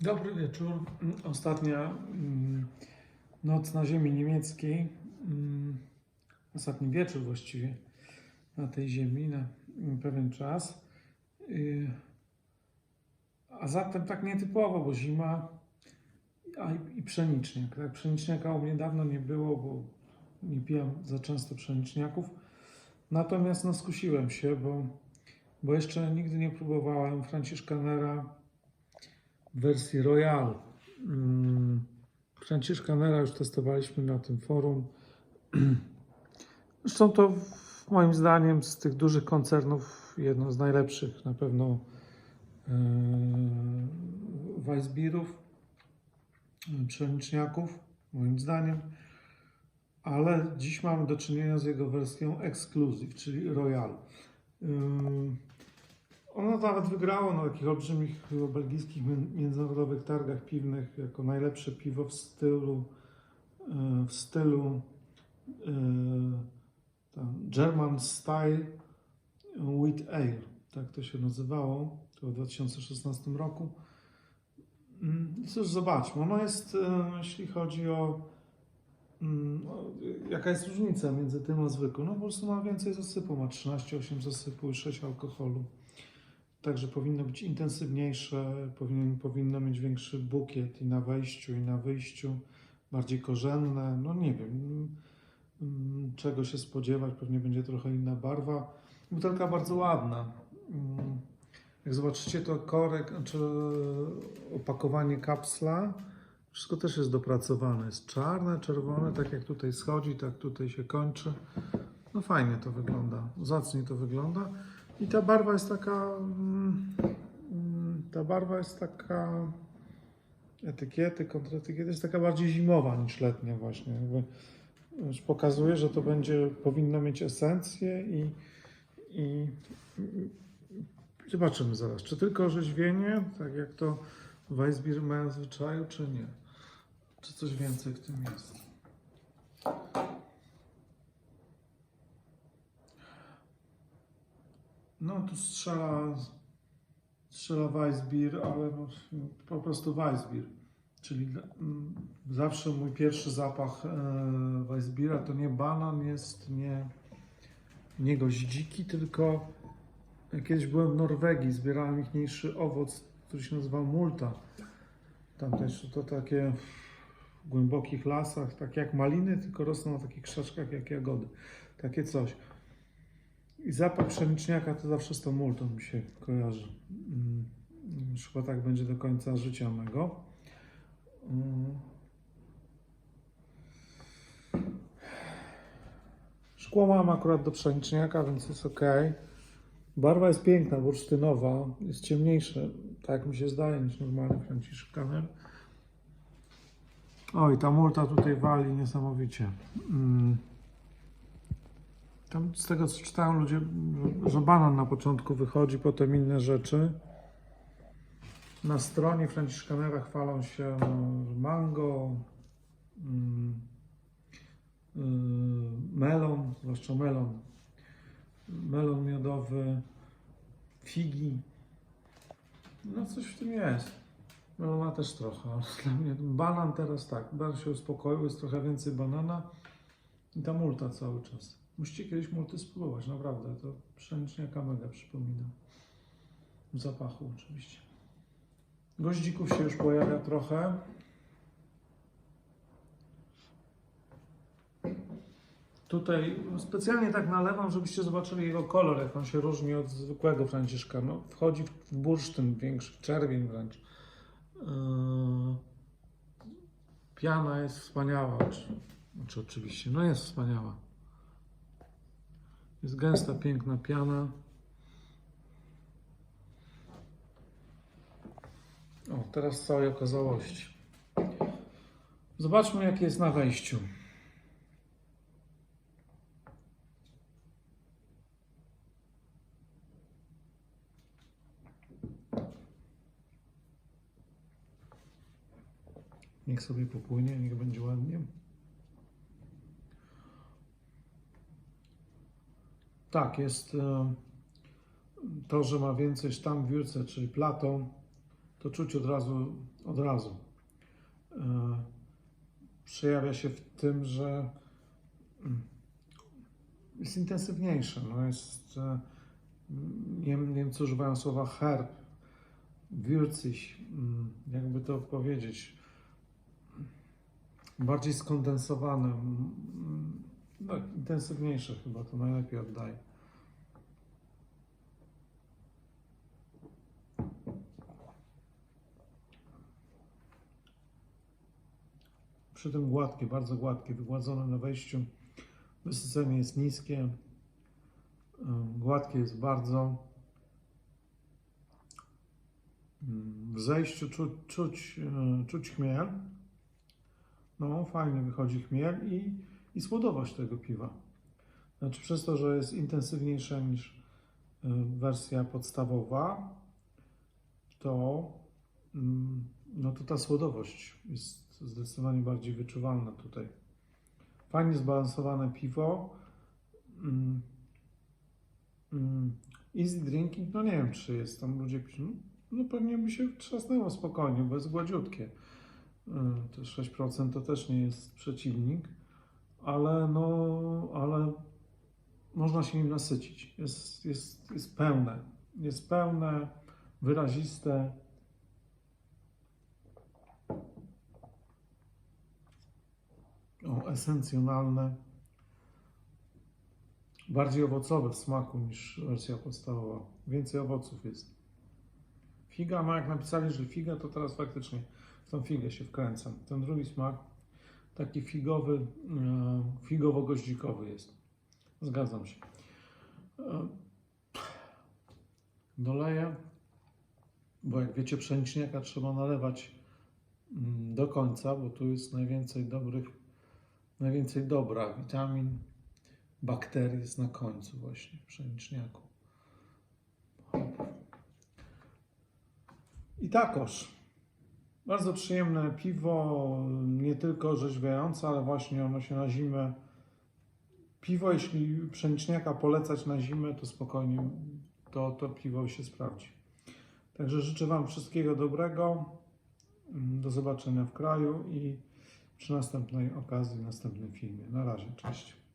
Dobry wieczór. Ostatnia mm, noc na ziemi niemieckiej. mm, Ostatni wieczór właściwie na tej ziemi na mm, pewien czas. Y, A zatem tak nietypowo, bo zima i pszeniczniak. Tak, pszeniczniaka u mnie dawno nie było, bo nie piłem za często pszeniczniaków. Natomiast no, skusiłem się, bo, bo jeszcze nigdy nie próbowałem Franciszkanera wersji Royal. Mm, Franciszkanera już testowaliśmy na tym forum. Zresztą to moim zdaniem z tych dużych koncernów jedno z najlepszych na pewno yy, Weissbierów, pszeniczniaków, moim zdaniem. Ale dziś mamy do czynienia z jego wersją Exclusive, czyli Royal. Ono nawet wygrało na takich olbrzymich belgijskich mi- międzynarodowych targach piwnych jako najlepsze piwo w stylu e, w stylu e, German Style Wheat Ale. Tak to się nazywało. To w 2016 roku. Mm, i Cóż, zobaczmy. Ono jest, e, jeśli chodzi mm, o, jaka jest różnica między tym a zwykłym. No po prostu ma więcej zasypu. Ma 13,8 zasypu i 6 alkoholu. Także powinno być intensywniejsze, powinien, powinno mieć większy bukiet i na wejściu, i na wyjściu, bardziej korzenne. No nie wiem, mm, czego się spodziewać, pewnie będzie trochę inna barwa. Butelka bardzo ładna. Mm, Jak zobaczycie, to korek, czy opakowanie kapsla, wszystko też jest dopracowane. Jest czarne, czerwone, tak jak tutaj schodzi, tak tutaj się kończy. No fajnie to wygląda, zacnie to wygląda. I ta barwa jest taka. mm, mm, Ta barwa jest taka. Etykiety, kontraetykiety jest taka bardziej zimowa niż letnia, właśnie. Jakby już pokazuje, że to będzie, powinno mieć esencję i, i, i zobaczymy zaraz, czy tylko orzeźwienie, tak jak to Weissbier mają w zwyczaju, czy nie. Czy coś więcej w tym jest. No tu strzela, strzela Weissbier, ale no, po prostu Weissbier. Czyli mm, zawsze mój pierwszy zapach e, Weissbiera to nie banan jest, nie, nie goździki, tylko kiedyś byłem w Norwegii, zbierałem ichniejszy owoc, który się nazywał multa. Tam też to takie w głębokich lasach, tak jak maliny, tylko rosną na takich krzaczkach jak jagody. Takie coś. I zapach pszeniczniaka to zawsze z tą multą mi się kojarzy. Mm, Już chyba tak będzie do końca życia mego. Mm. Szkło mam akurat do pszeniczniaka, więc jest ok. Barwa jest piękna, bursztynowa. Jest ciemniejsze, tak mi się zdaje, niż normalny franciszkaner. Oj, ta multa tutaj wali niesamowicie. Mm. Tam z tego co czytałem ludzie, że, banan na początku wychodzi, potem inne rzeczy. Na stronie Franciszkanera chwalą się mango, mm, y, melon, zwłaszcza melon, melon miodowy, figi. No coś w tym jest. Melona też trochę. Dla mnie banan teraz tak, banan się uspokoił, jest trochę więcej banana i ta multa cały czas. Musicie kiedyś multy spróbować, naprawdę. To pszeniczniaka mega przypomina. W zapachu oczywiście. Goździków się już pojawia trochę. Tutaj specjalnie tak nalewam, żebyście zobaczyli jego kolor, jak on się różni od zwykłego franciszka. No, wchodzi w bursztyn większy, w czerwień wręcz. Yy, Piana jest wspaniała. Czy- Znaczy oczywiście, no jest wspaniała. Jest gęsta, piękna piana. O, teraz całej okazałości. Zobaczmy, jakie jest na wejściu. Niech sobie popłynie, niech będzie ładnie. Tak, jest e, to, że ma więcej sztam w wiórce, czyli platą, to czuć od razu, od razu. E, Przejawia się w tym, że mm, jest intensywniejsze. No jest, e, Niem, Niemcy używają słowa herb, würzig, mm, jakby to powiedzieć, bardziej skondensowane, mm, no, intensywniejsze chyba to najlepiej oddaje. Przy tym gładkie, bardzo gładkie, wygładzone na wejściu. Wysycenie jest niskie, gładkie jest bardzo. Ym, W zejściu czuć, czuć, yy, czuć chmiel. No, fajnie wychodzi chmiel i, i słodowość tego piwa. Znaczy, przez to, że jest intensywniejsza niż y, wersja podstawowa, to, mm, no to ta słodowość jest zdecydowanie bardziej wyczuwalna tutaj. Fajnie zbalansowane piwo. Mm, mm, Easy drinking, no nie wiem, czy jest tam ludzie piszą. No pewnie by się trzasnęło spokojnie, bo jest gładziutkie. Y, To 6% to też nie jest przeciwnik, ale no, ale można się nim nasycić. Jest, jest, jest pełne. Jest pełne, wyraziste. Esencjonalne. Bardziej owocowe w smaku niż wersja podstawowa. Więcej owoców jest. Figa, no jak napisali, że figa, to teraz faktycznie w tą figę się wkręcam. Ten drugi smak, taki figowy, e, figowo-goździkowy jest. Zgadzam się. E, Doleję, bo jak wiecie, pszeniczniaka trzeba nalewać mm, do końca, bo tu jest najwięcej dobrych, najwięcej dobra, witamin, bakterii jest na końcu właśnie w pszeniczniaku. I takoż. Bardzo przyjemne piwo, nie tylko orzeźwiające, ale właśnie ono się na zimę. Piwo, jeśli pszeniczniaka polecać na zimę, to spokojnie to, to piwo się sprawdzi. Także życzę Wam wszystkiego dobrego. Do zobaczenia w kraju i przy następnej okazji, następnym filmie. Na razie, cześć.